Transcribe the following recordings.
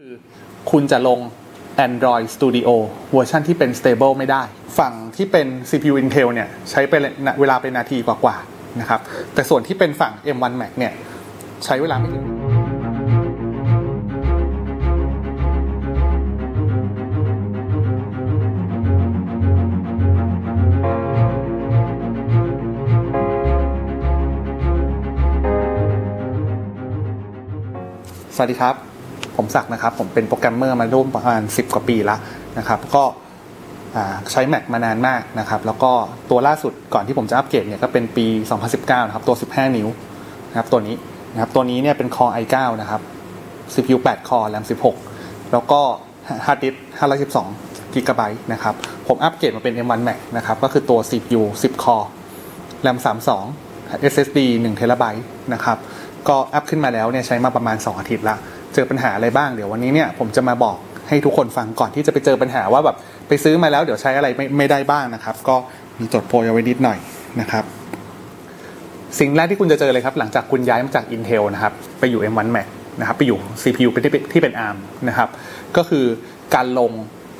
คือคุณจะลง Android Studio เวอร์ชันที่เป็น stable ไม่ได้ ฝั่งที่เป็น CPU Intel เนี่ยใช้ไปเวลาเป็นนาทีกว่าๆนะครับ แต่ส่วนที่เป็นฝั่ง M1 Mac เนี่ยใช้เวลาไม่ถึงสวัสดีครับ ผมศักนะครับ ผมเป็นโปรแกรมเมอร์มาร่วมประมาณ 10 กว่าปีแล้วนะครับ ก็ใช้ Mac มานานมากนะครับ แล้วก็ตัวล่าสุดก่อนที่ผมจะอัปเกรดเนี่ยก็เป็นปี 2019 นะครับ ตัว 15 นิ้วนะครับตัวนี้นะครับตัวนี้เนี่ยเป็น Core i9 นะครับ CPU 8 Core RAM 16 แล้วก็ฮาร์ดดิสก์512 g b นะครับ ผมอัปเกรดมาเป็น M1 Mac นะครับ ก็คือตัว CPU 10 Core RAM 32 SSD 1 t b นะครับ ก็อัพขึ้นมาแล้วเนี่ยใช้มาประมาณ 2 อาทิตย์ละ เจอปัญหาอะไรบ้างเดี๋ยววันนี้เนี่ยผมจะมาบอกให้ทุกคนฟังก่อนที่จะไปเจอปัญหาว่าแบบไปซื้อมาแล้วเดี๋ยวใช้อะไรไม่ไม่ได้บ้างนะครับ ก็มีจดโพยเอาไว้นิดหน่อยนะครับสิ่งแรกที่คุณจะเจอเลยครับ หลังจากคุณย้ายมาจาก Intel นะครับไปอยู่ M1 Mac นะครับไปอยู่ CPU เป็นที่เป็นที่เป็น ARM นะครับก็คือการลง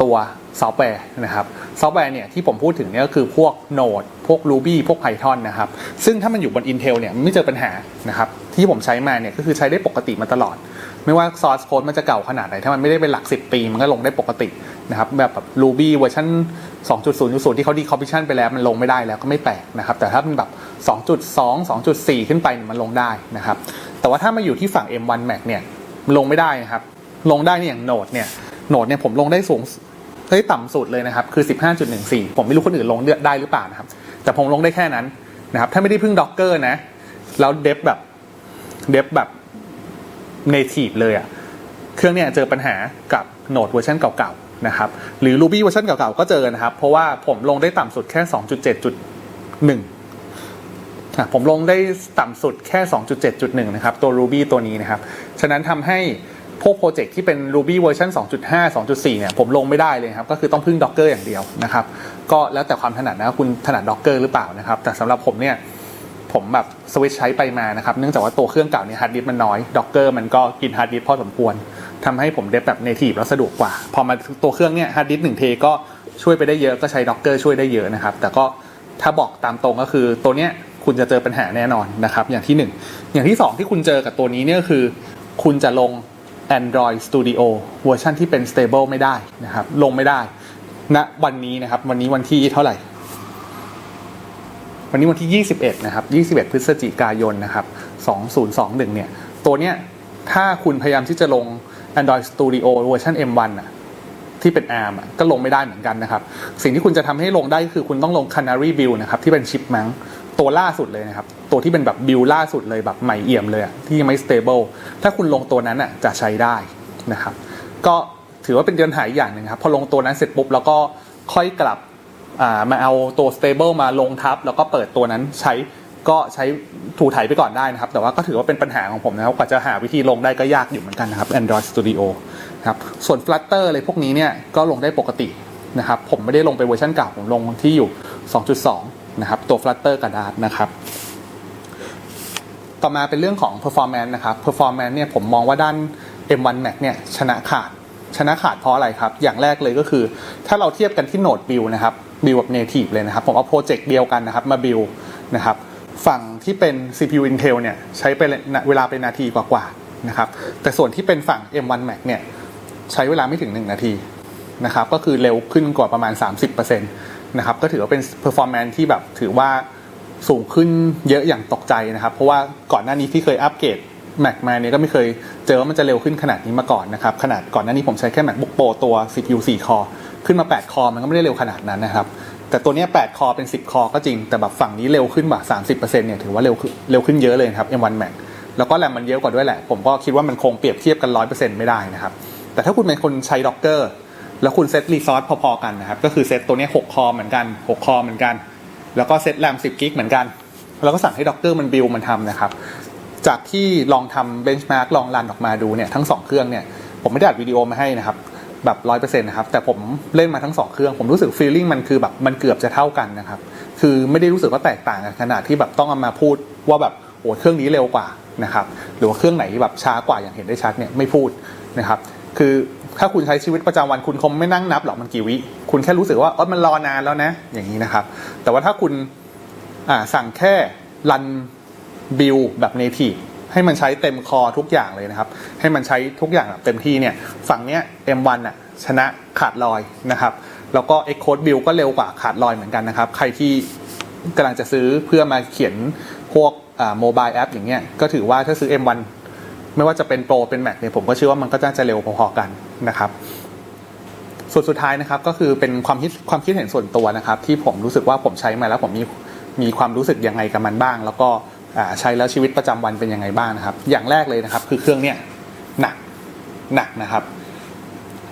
ตัวซอฟต์แวร์นะครับซอฟต์แวร์เนี่ยที่ผมพูดถึงเนี่ยก็คือพวก Node พวก Ruby พวก Python นะครับซึ่งถ้ามันอยู่บน Intel เนี่ยไม่เจอปัญหานะครับที่ผมใช้มาเนี่ยก็คือใช้ได้ปกติมาตลอด ไม่ว่า source code มันจะเก่าขนาดไหน ถ้ามันไม่ได้เป็นหลัก 10 ปี มันก็ลงได้ปกตินะครับ แบบแบบ Ruby เวอร์ชัน2.0.0 ที่เขา decommission ไปแล้วมันลงไม่ได้แล้วก็ไม่แปลกนะครับ แต่ถ้าเป็นแบบ 2.2 2.4 ขึ้นไปมันลงได้นะครับ แต่ว่าถ้ามาอยู่ที่ฝั่ง M1 Mac เนี่ยมันลงไม่ได้นะครับ ลงได้เนี่ยอย่าง Node เนี่ย Node เนี่ยผมลงได้สูงเฮ้ยต่ำสุดเลยนะครับ คือ 15.14 ผมไม่รู้คนอื่นลงได้หรือเปล่านะครับ แต่ผมลงได้แค่นั้นนะครับ ถ้าไม่ได้พึ่ง Docker นะ แล้วเดฟแบบ เดฟแบบ native เลยอะเครื่องเนี่ยเจอปัญหากับ Node เวอร์ชันเก่าๆนะครับหรือ Ruby เวอร์ชันเก่าๆก็เจอนะครับ เพราะว่าผมลงได้ต่ำสุดแค่ 2.7.1อะผมลงได้ต่ำสุดแค่ 2.7.1 นะครับ ตัว Ruby ตัวนี้นะครับ ฉะนั้นทำให้พวกโปรเจกต์ที่เป็น Ruby เวอร์ชัน2.5 2.4 เนี่ยผมลงไม่ได้เลยครับ ก็คือต้องพึ่ง Docker อย่างเดียวนะครับ ก็แล้วแต่ความถนัดนะคุณถนัด Docker หรือเปล่านะครับ แต่สำหรับผมเนี่ย ผมแบบสวิตช์ใช้ไปมานะครับ เนื่องจากว่าตัวเครื่องเก่าเนี่ยฮาร์ดดิสก์มันน้อย Docker มันก็กินฮาร์ดดิสก์พอสมควรทำให้ผมเดฟแบบ native แล้วสะดวกกว่า พอมาตัวเครื่องเนี่ยฮาร์ดดิสก์หนึ่งเทก็ช่วยไปได้เยอะก็ใช้ Docker ช่วยได้เยอะนะครับแต่ก็ถ้าบอกตามตรงก็คือตัวเนี้ยคุณจะเจอปัญหาแน่นอนนะครับ อย่างที่หนึ่งอย่างที่สองที่คุณเจอกับตัวนี้เนี่ยคือ คุณจะลง Android Studio เวอร์ชันที่เป็น stable ไม่ได้นะครับ ลงไม่ได้ณวันนี้นะครับ วันนี้วันที่เท่าไหร่ วันนี้วันที่ 21 นะครับ 21 พฤศจิกายนนะครับ 2021 เนี่ย ตัวเนี้ยถ้าคุณพยายามที่จะลง Android Studio เวอร์ชัน M1 อะที่เป็น ARM ก็ลงไม่ได้เหมือนกันนะครับ สิ่งที่คุณจะทำให้ลงได้ก็คือคุณต้องลง Canary Build นะครับ ที่เป็นชิปมังตัวล่าสุดเลยนะครับ ตัวที่เป็นแบบบิลล่าสุดเลยแบบใหม่เอี่ยมเลยที่ยังไม่ stable ถ้าคุณลงตัวนั้นอะจะใช้ได้นะครับ ก็ถือว่าเป็นเดือนหายอย่างหนึ่งครับ พอลงตัวนั้นเสร็จปุ๊บแล้วก็ค่อยกลับ มาเอาตัว stable มาลงทับ แล้วก็เปิดตัวนั้นใช้ก็ใช้ถูถ่ายไปก่อนได้นะครับ แต่ว่าก็ถือว่าเป็นปัญหาของผมนะครับกว่าจะหาวิธีลงได้ก็ยากอยู่เหมือนกันนะครับ Android Studio ครับส่วน Flutter อะไรพวกนี้เนี่ยก็ลงได้ปกตินะครับ ผมไม่ได้ลงไปเวอร์ชันเก่าผมลงที่อยู่ 2.2 นะครับ ตัว Flutter กระดาษนะครับ ต่อมาเป็นเรื่องของ performance นะครับ performance เนี่ยผมมองว่าด้าน M1 Max เนี่ยชนะขาดชนะขาดเพราะอะไรครับ อย่างแรกเลยก็คือ ถ้าเราเทียบกันที่ Node Build นะครับ Build แบบ Native เลยนะครับ ผมเอาโปรเจกต์เดียวกันนะครับมา Build นะครับ ฝั่งที่เป็น CPU Intel เนี่ยใช้ไปเวลาเป็นนาทีกว่าๆนะครับ แต่ส่วนที่เป็นฝั่ง M1 Max เนี่ยใช้เวลาไม่ถึง 1 นาทีนะครับ ก็คือเร็วขึ้นกว่าประมาณ 30%นะครับ ก็ถือว่าเป็น performance ที่แบบถือว่าสูงขึ้นเยอะอย่างตกใจนะครับ เพราะว่าก่อนหน้านี้ที่เคยอัปเกรด Mac มาเนี่ยก็ไม่เคยเจอว่ามันจะเร็วขึ้นขนาดนี้มาก่อนนะครับ ขนาดก่อนหน้านี้ผมใช้แค่ MacBook Pro ตัว CPU 4คอ ขึ้นมา 8 คอ มันก็ไม่ได้เร็วขนาดนั้นนะครับ แต่ตัวนี้8คอเป็น 10 คอ ก็จริง แต่แบบฝั่งนี้เร็วขึ้นแบบ30%เนี่ยถือว่าเร็วเร็วขึ้นเยอะเลยครับ M1 Mac แล้วก็แรมมันเยอะกว่าด้วยแหละ ผมก็คิดว่ามันคงเปรียบเทียบกัน 100%ไม่ได้นะครับ แต่ถ้าคุณเป็นคนใช้ Docker แล้วคุณเซตรีซอสพอๆกันนะครับ ก็คือเซตตัวนี้6คอเหมือนกัน 6 คอเหมือนกัน แล้วก็เซตแรม10กิกเหมือนกัน แล้วก็สั่งให้ Docker มันบิลมันทำนะครับ จากที่ลองทำเบนช์มาร์กลองรันออกมาดูเนี่ยทั้ง 2 เครื่องเนี่ยผมไม่ได้อัดวิดีโอมาให้นะครับ แบบร้อยเปอร์เซ็นต์นะครับ แต่ผมเล่นมาทั้ง2เครื่อง ผมรู้สึกฟีลลิ่งมันคือแบบมันเกือบจะเท่ากันนะครับ คือไม่ได้รู้สึกว่าแตกต่างกันขนาดที่แบบต้องเอามาพูดว่าแบบโอ้เครื่องนี้เร็วกว่านะครับ หรือว่าเครื่องไหนแบบช้ากว่าอย่างเห็นได้ชัดเนี่ยไม่พูดนะครับ คือถ้าคุณใช้ชีวิตประจำวันคุณคงไม่นั่งนับหรอกมันกี่วิ คุณแค่รู้สึกว่าเออมันรอนานแล้วนะ อย่างนี้นะครับ แต่ว่าถ้าคุณอ่าสั่งแค่รันบิลแบบ native ให้มันใช้เต็มคอทุกอย่างเลยนะครับ ให้มันใช้ทุกอย่างแบบเต็มที่เนี่ยฝั่งเนี้ย M1 อะชนะขาดลอยนะครับ แล้วก็ Xcode Build ก็เร็วกว่าขาดลอยเหมือนกันนะครับ ใครที่กำลังจะซื้อเพื่อมาเขียนพวกโมบายแอปอย่างเงี้ยก็ถือว่าถ้าซื้อ M1 ไม่ว่าจะเป็นโปรเป็น Mac เนี่ยผมก็เชื่อว่ามันก็น่าจะเร็วพอๆกันนะครับส่วนสุดท้ายนะครับก็คือเป็นความคิดความคิดเห็นส่วนตัวนะครับ ที่ผมรู้สึกว่าผมใช้มาแล้วผมมีมีความรู้สึกยังไงกับมันบ้าง แล้วก็ ใช้แล้วชีวิตประจำวันเป็นยังไงบ้างนะครับ อย่างแรกเลยนะครับ คือเครื่องเนี่ยหนักหนักนะครับ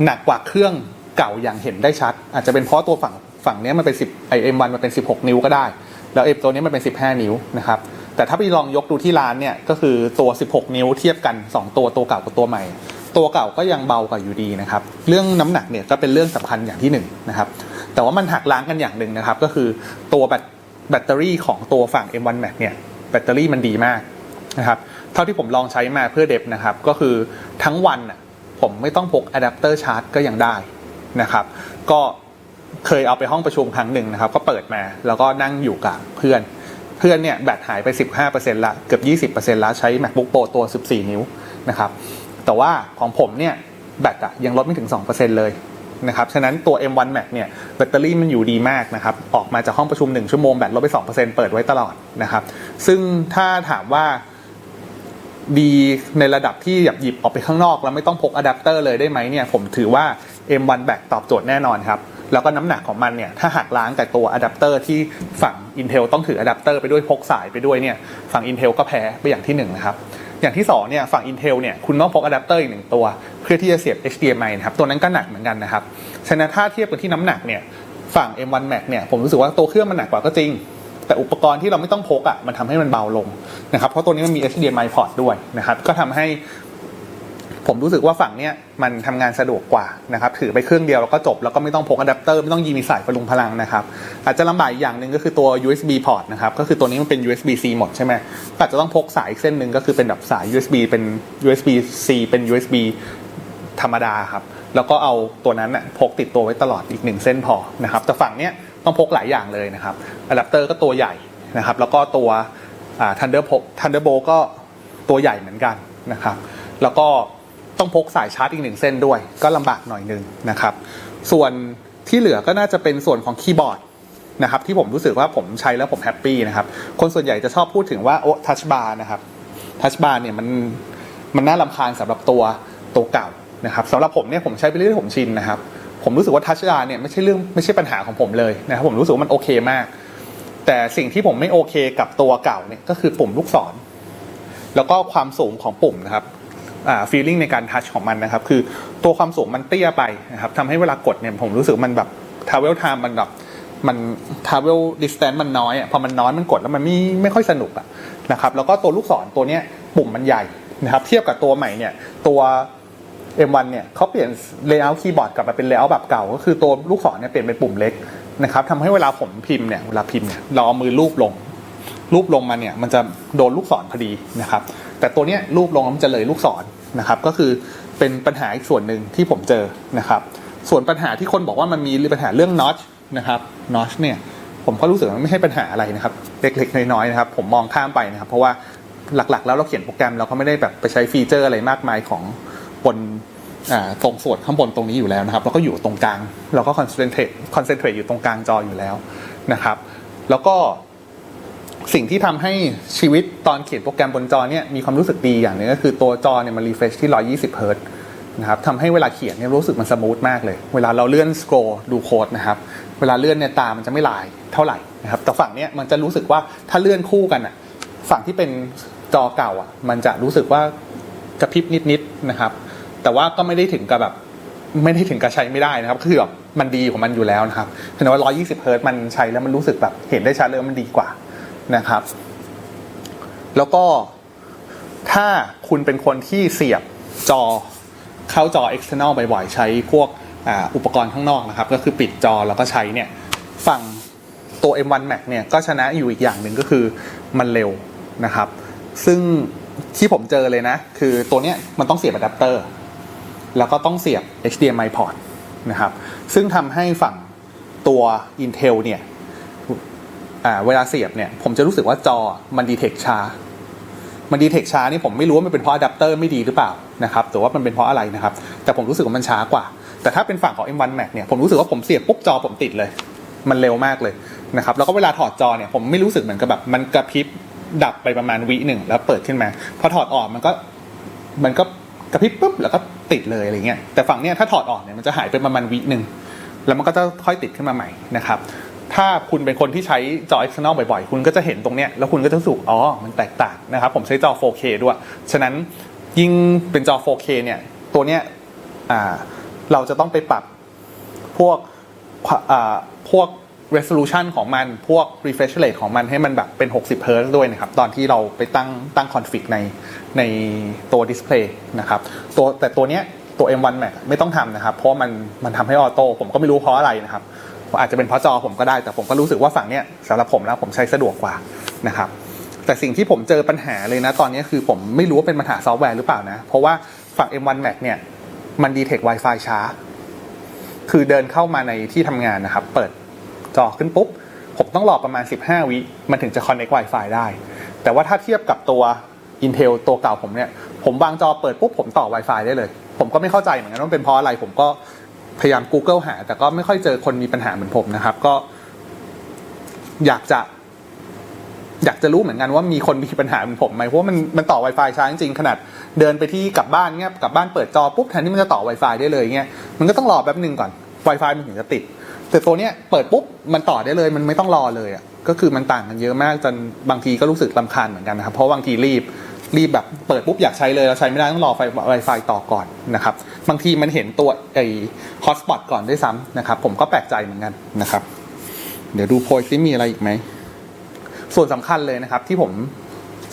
หนักกว่าเครื่องเก่าอย่างเห็นได้ชัด อาจจะเป็นเพราะตัวฝั่งฝั่งนี้มันเป็น10ไอเอ็มวันมันเป็น 16 นิ้วก็ได้ แล้วเอ็มตัวนี้มันเป็น 15 นิ้วนะครับแต่ถ้าไปลองยกดูที่ร้านเนี่ยก็คือตัว 16 นิ้วเทียบกัน 2 ตัวตัวเก่ากับตัวใหม่ ตัวเก่าก็ยังเบากว่าอยู่ดีนะครับเรื่องน้ำหนักเนี่ยก็เป็นเรื่องสำคัญอย่างที่หนึ่งนะครับแต่ว่ามันหักล้างกันอย่างหนึ่งนะครับ ก็คือตัวแบตแบตเตอรี่ของตัวฝั่ง M1 Max เนี่ย แบตเตอรี่มันดีมากนะครับเท่าที่ผมลองใช้มาเพื่อเดฟนะครับ ก็คือทั้งวันผมไม่ต้องพกอะแดปเตอร์ชาร์จก็ยังได้นะครับ ก็เคยเอาไปห้องประชุมครั้งหนึ่งนะครับ ก็เปิดมาแล้วก็นั่งอยู่กับเพื่อน เพื่อนเนี่ยแบตหายไป 15%ละเกือบ 20%ละใช้ MacBook Pro ตัว 14 นิ้วนะครับ แต่ว่าของผมเนี่ยแบตอะยังลดไม่ถึง 2%เลย นะครับ ฉะนั้นตัว M1 Max เนี่ยแบตเตอรี่มันอยู่ดีมากนะครับ ออกมาจากห้องประชุม 1 ชั่วโมงแบตลดไป 2%เปิดไว้ตลอดนะครับ ซึ่งถ้าถามว่าดีในระดับที่หยับหยิบออกไปข้างนอก แล้วไม่ต้องพกอะแดปเตอร์เลยได้ไหมเนี่ยผมถือว่า M1 Max ตอบโจทย์แน่นอนครับ แล้วก็น้ำหนักของมันเนี่ยถ้าหักล้างกับตัวอะแดปเตอร์ที่ฝั่ง Intel ต้องถืออะแดปเตอร์ไปด้วยพกสายไปด้วยเนี่ยฝั่ง Intel ก็แพ้ไปอย่างที่หนึ่งนะครับ อย่างที่สองเนี่ยฝั่ง Intel เนี่ยคุณต้องพกอะแดปเตอร์อีกหนึ่งตัว เพื่อที่จะเสียบ HDMI นะครับ ตัวนั้นก็หนักเหมือนกันนะครับฉะนั้นถ้าเทียบกันที่น้ำหนักเนี่ยฝั่ง M1 Max เนี่ยผมรู้สึกว่าตัวเครื่องมันหนักกว่าก็จริง แต่อุปกรณ์ที่เราไม่ต้องพกอะมันทำให้มันเบาลงนะครับเพราะตัวนี้มันมี HDMI port ด้วยนะครับก็ทำให้ ผมรู้สึกว่าฝั่งเนี้ยมันทำงานสะดวกกว่านะครับถือไปเครื่องเดียวแล้วก็จบแล้วก็ไม่ต้องพกอะแดปเตอร์ไม่ต้องยีมีสายพลุงพลังนะครับอาจจะลำบากอีกอย่างหนึ่งก็คือตัว USB port นะครับก็คือตัวนี้มันเป็น USB C หมดใช่ไหมก็อาจจะต้องพกสายอีกเส้นหนึ่งก็คือเป็นแบบสาย USB เป็น USB C เป็น USB ธรรมดาครับแล้วก็เอาตัวนั้นน่ะพกติดตัวไว้ตลอดอีกหนึ่งเส้นพอนะครับแต่ฝั่งเนี้ยต้องพกหลายอย่างเลยนะครับอะแดปเตอร์ก็ตัวใหญ่นะครับแล้วก็ตัวอ่า Thunderbolt Thunderbolt ก็ตัวใหญ่เหมือนกันนะครับแล้วก็ ต้องพกสายชาร์จอีกหนึ่งเส้นด้วย ก็ลำบากหน่อยหนึงนะครับ ส่วนที่เหลือก็น่าจะเป็นส่วนของคีย์บอร์ดนะครับที่ผมรู้สึกว่าผมใช้แล้วผมแฮปปี้นะครับ คนส่วนใหญ่จะชอบพูดถึงว่าโอ้ทัชบาร์นะครับทัชบาร์เนี่ยมันมันน่าลำคาญสำหรับตัวตัวเก่านะครับสำหรับผมเนี่ยผมใช้ไปเรื่อยๆผมชินนะครับ ผมรู้สึกว่าทัชบาร์เนี่ยไม่ใช่เรื่องไม่ใช่ปัญหาของผมเลยนะครับผมรู้สึกว่ามันโอเคมาก แต่สิ่งที่ผมไม่โอเคกับตัวเก่าเนี่ยก็คือปุ่มลูกศร แล้วก็ความสูงของปุ่มนะครับ ฟีลลิ่งในการทัชของมันนะครับ คือตัวความสูงมันเตี้ยไปนะครับทำให้เวลากดเนี่ยผมรู้สึกมันแบบทาวเวลไทม์มันแบบมันทาวเวลดิสแตนมันน้อยอะพอมันน้อยมันกดแล้วมันไม่ไม่ค่อยสนุกอะนะครับแล้วก็ตัวลูกศรตัวเนี้ยปุ่มมันใหญ่นะครับเทียบกับตัวใหม่เนี่ยตัว M1 เนี่ยเขาเปลี่ยนเลเยอร์คีย์บอร์ดกลับมาเป็นเลเยอร์แบบเก่า ก็คือตัวลูกศรเนี่ยเปลี่ยนเป็นปุ่มเล็กนะครับทำให้เวลาผมพิมพ์เนี่ยเวลาพิมพ์เนี่ยเราเอามือลูบลงรูปลงมาเนี่ยมันจะโดนลูกศรพอดีนะครับ แต่ตัวเนี้ยรูปลงมันจะเลยลูกศรนะครับ ก็คือเป็นปัญหาอีกส่วนหนึ่งที่ผมเจอนะครับ ส่วนปัญหาที่คนบอกว่ามันมีปัญหาเรื่อง notch นะครับ notch เนี่ยผมก็รู้สึกว่าไม่ใช่ปัญหาอะไรนะครับ เล็กๆน้อยๆนะครับ ผมมองข้ามไปนะครับ เพราะว่าหลักๆ แล้วเราเขียนโปรแกรมเราก็ไม่ได้แบบไปใช้ฟีเจอร์อะไรมากมายของบนตรงส่วนข้างบนตรงนี้อยู่แล้วนะครับ แล้วก็อยู่ตรงกลาง เราก็คอนเซนเทรตคอนเซนเทรตอยู่ตรงกลางจออยู่แล้วนะครับ แล้วก็ สิ่งที่ทำให้ชีวิตตอนเขียนโปรแกรมบนจอเนี่ยมีความรู้สึกดีอย่างหนึงก็คือตัวจอเนี่ยมันรีเฟรชที่ 120 เฮิร์ตนะครับทำให้เวลาเขียนเนี่ยรู้สึกมันสมูทมากเลย เวลาเราเลื่อนสครอดูโค้ดนะครับ เวลาเลื่อนเนี่ยตามันจะไม่ลายเท่าไหร่นะครับ แต่ฝั่งเนี้ยมันจะรู้สึกว่าถ้าเลื่อนคู่กันอะ ฝั่งที่เป็นจอเก่าอะ มันจะรู้สึกว่ากระพริบนิดๆนะครับ แต่ว่าก็ไม่ได้ถึงกับแบบไม่ได้ถึงกับใช้ไม่ได้นะครับ คือแบบมันดีของมันอยู่แล้วนะครับเห็นว่า120เฮิรตมันใช้แล้วมันรู้สึกแบบเห็นได้ชัดเลยว่ามันดีกว่า นะครับ แล้วก็ถ้าคุณเป็นคนที่เสียบจอเข้าจอ external บ่อยๆ ใช้พวกอ,อุปกรณ์ข้างนอกนะครับ ก็คือปิดจอแล้วก็ใช้เนี่ยฝั่งตัว M1 Max เนี่ยก็ชนะอยู่อีกอย่างหนึ่งก็คือมันเร็วนะครับ ซึ่งที่ผมเจอเลยนะ คือตัวเนี้ยมันต้องเสียบอะแดปเตอร์ แล้วก็ต้องเสียบ HDMI port นะครับ ซึ่งทำให้ฝั่งตัว Intel เนี่ย เวลาเสียบเนี่ยผมจะรู้สึกว่าจอมันดีเทคช้า มันดีเทคช้านี่ผมไม่รู้ว่ามันเป็นเพราะอะแดปเตอร์ไม่ดีหรือเปล่านะครับแต่ว่ามันเป็นเพราะอะไรนะครับ แต่ผมรู้สึกว่ามันช้ากว่า แต่ถ้าเป็นฝั่งของ M1 Max เนี่ยผมรู้สึกว่าผมเสียบปุ๊บจอผมติดเลย มันเร็วมากเลยนะครับแล้วก็เวลาถอดจอเนี่ยผมไม่รู้สึกเหมือนกับแบบมันกระพริบดับไปประมาณวิหนึ่งแล้วเปิดขึ้นมา พอถอดออกมันก็มันก็กระพริบปุ๊บแล้วก็ติดเลยอะไรเงี้ยแต่ฝั่งเนี้ยถ้าถอดออกเนี่ยมันจะหายไปประมาณวิหนึ่งแล้วมันก็จะค่อยติดขึ้นมาใหม่นะครับ ถ้าคุณเป็นคนที่ใช้จอ external บ่อยๆ คุณก็จะเห็นตรงเนี้ยแล้วคุณก็จะรู้สึกอ๋อ มันแตกต่างนะครับผมใช้จอ 4K ด้วย ฉะนั้นยิ่งเป็นจอ 4K เนี่ยตัวเนี้ยเราจะต้องไปปรับพวกพวก resolution ของมัน พวก refresh rate ของมันให้มันแบบเป็น 60 Hz ด้วยนะครับ ตอนที่เราไปตั้งตั้ง config ในในตัว display นะครับตัวแต่ตัวเนี้ยตัว M1 Max ไม่ต้องทำนะครับ เพราะมันมันทำให้ออโต้ผมก็ไม่รู้เพราะอะไรนะครับ อาจจะเป็นเพราะจอผมก็ได้ แต่ผมก็รู้สึกว่าฝั่งเนี้ยสำหรับผมแล้วผมใช้สะดวกกว่านะครับแต่สิ่งที่ผมเจอปัญหาเลยนะตอนนี้คือผมไม่รู้ว่าเป็นปัญหาซอฟต์แวร์หรือเปล่านะ เพราะว่าฝั่ง M1 Max เนี่ยมันดีเทค Wi-Fi ช้า คือเดินเข้ามาในที่ทำงานนะครับ เปิดจอขึ้นปุ๊บ ผมต้องรอประมาณ 15 วิ มันถึงจะ connect Wi-Fi ได้ แต่ว่าถ้าเทียบกับตัว Intel ตัวเก่าผมเนี่ย ผมวางจอเปิดปุ๊บผมต่อ Wi-Fi ได้เลย ผมก็ไม่เข้าใจเหมือนกันว่าเป็นเพราะอะไร ผมก็ พยายาม Google หา แต่ก็ไม่ค่อยเจอคนมีปัญหาเหมือนผมนะครับ ก็ อยากจะ อยากจะรู้เหมือนกันว่ามีคนมีปัญหาเหมือนผมไหมเพราะมันมันต่อ Wi-Fi ช้าจริงๆขนาดเดินไปที่กลับบ้านเงี้ยกลับบ้านเปิดจอปุ๊บแทนที่มันจะต่อ Wi-Fi ได้เลยเงี้ยมันก็ต้องรอแป๊บหนึ่งก่อน Wi-Fi มันถึงจะติด แต่ตัวเนี้ยเปิดปุ๊บมันต่อได้เลย มันไม่ต้องรอเลยอะก็คือมันต่างกันเยอะมากจนบางทีก็รู้สึกลำคาญเหมือนกันนะครับเพราะบางทีรีบ รีบแบบเปิดปุ๊บอยากใช้เลยแล้วใช้ไม่ได้ต้องรอไฟ Wi-Fi ต่อก่อนนะครับ บางทีมันเห็นตัวไอ้ฮอตสปอตก่อนด้วยซ้ำนะครับ ผมก็แปลกใจเหมือนกันนะครับ เดี๋ยวดูโพยซิมีอะไรอีกไหม ส่วนสำคัญเลยนะครับที่ผม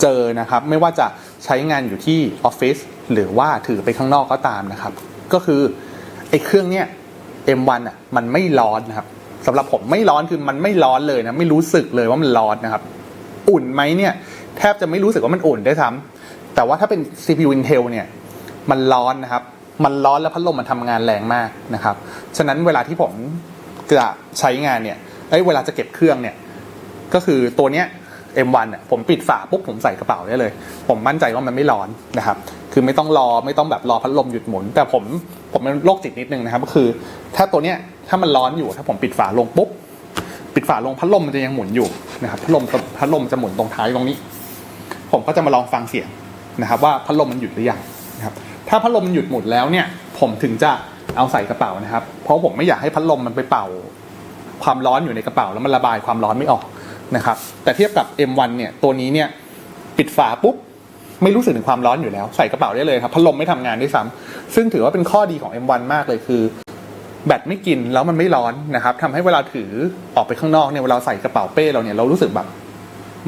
เจอนะครับ ไม่ว่าจะใช้งานอยู่ที่ออฟฟิศหรือว่าถือไปข้างนอกก็ตามนะครับ ก็คือไอ้เครื่องเนี้ย M1 อะมันไม่ร้อนนะครับสำหรับผมไม่ร้อนคือมันไม่ร้อนเลยนะไม่รู้สึกเลยว่ามันร้อนนะครับ อุ่นไหมเนี่ย แทบจะไม่รู้สึกว่ามันอุ่นได้ซ้ำแต่ว่าถ้าเป็น CPU Intel เนี่ยมันร้อนนะครับ มันร้อนแล้วพัดลมมันทำงานแรงมากนะครับ ฉะนั้นเวลาที่ผมจะใช้งานเนี่ยเอ้ยเวลาจะเก็บเครื่องเนี่ยก็คือตัวเนี้ย M1 เนี่ยผมปิดฝาปุ๊บผมใส่กระเป๋าได้เลย ผมมั่นใจว่ามันไม่ร้อนนะครับ คือไม่ต้องรอไม่ต้องแบบรอพัดลมหยุดหมุน แต่ผมผมเป็นโรคจิตนิดนึงนะครับ ก็คือ ถ้าตัวเนี้ยถ้ามันร้อนอยู่ถ้าผมปิดฝาลงปุ๊บปิดฝาลงพัดลมมันจะยังหมุนอยู่นะครับพัดลมพัดลมจะหมุนตรงท้ายตรงนี้ ผมก็จะมาลองฟังเสียงนะครับว่าพัดลมมันหยุดหรือยังนะครับถ้าพัดลมมันหยุดหมุนแล้วเนี่ยผมถึงจะเอาใส่กระเป๋านะครับ เพราะผมไม่อยากให้พัดลมมันไปเป่า ความร้อนอยู่ในกระเป๋าแล้วมันระบายความร้อนไม่ออกนะครับแต่เทียบกับ M1 เนี่ยตัวนี้เนี่ยปิดฝาปุ๊บไม่รู้สึกถึงความร้อนอยู่แล้ว ใส่กระเป๋าได้เลยครับพัดลมไม่ทำงานด้วยซ้ำซึ่งถือว่าเป็นข้อดีของ M1 มากเลยคือ แบตไม่กินแล้วมันไม่ร้อนนะครับทำให้เวลาถือออกไปข้างนอกเนี่ยเวลาใส่กระเป๋าเป้เราเนี่ยเรารู้สึกแบบ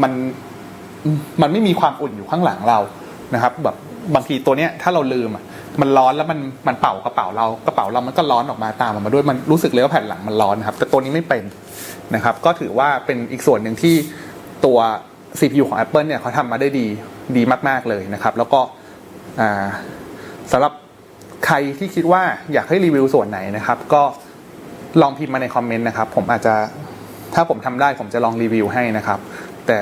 มัน มันไม่มีความอุ่นอยู่ข้างหลังเรานะครับ แบบบางทีตัวเนี้ยถ้าเราลืมอะมันร้อนแล้วมันมันเป่ากระเป๋าเรากระเป๋าเรามันก็ร้อนออกมาตามออกมาด้วยมันรู้สึกเลยว่าแผ่นหลังมันร้อนนะครับ แต่ตัวนี้ไม่เป็นนะครับ ก็ถือว่าเป็นอีกส่วนหนึ่งที่ตัว CPU ของ Apple เนี่ยเขาทำมาได้ดีดีมาก ๆ เลยนะครับ แล้วก็สำหรับใครที่คิดว่าอยากให้รีวิวส่วนไหนนะครับ ก็ลองพิมพ์มาในคอมเมนต์นะครับ ผมอาจจะถ้าผมทำได้ผมจะลองรีวิวให้นะครับ แต่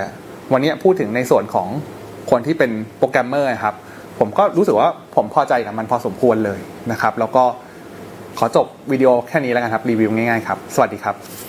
วันนี้พูดถึงในส่วนของคนที่เป็นโปรแกรมเมอร์ครับ ผมก็รู้สึกว่าผมพอใจกับมันพอสมควรเลยนะครับ แล้วก็ขอจบวิดีโอแค่นี้แล้วกันครับ รีวิวง่ายๆครับ สวัสดีครับ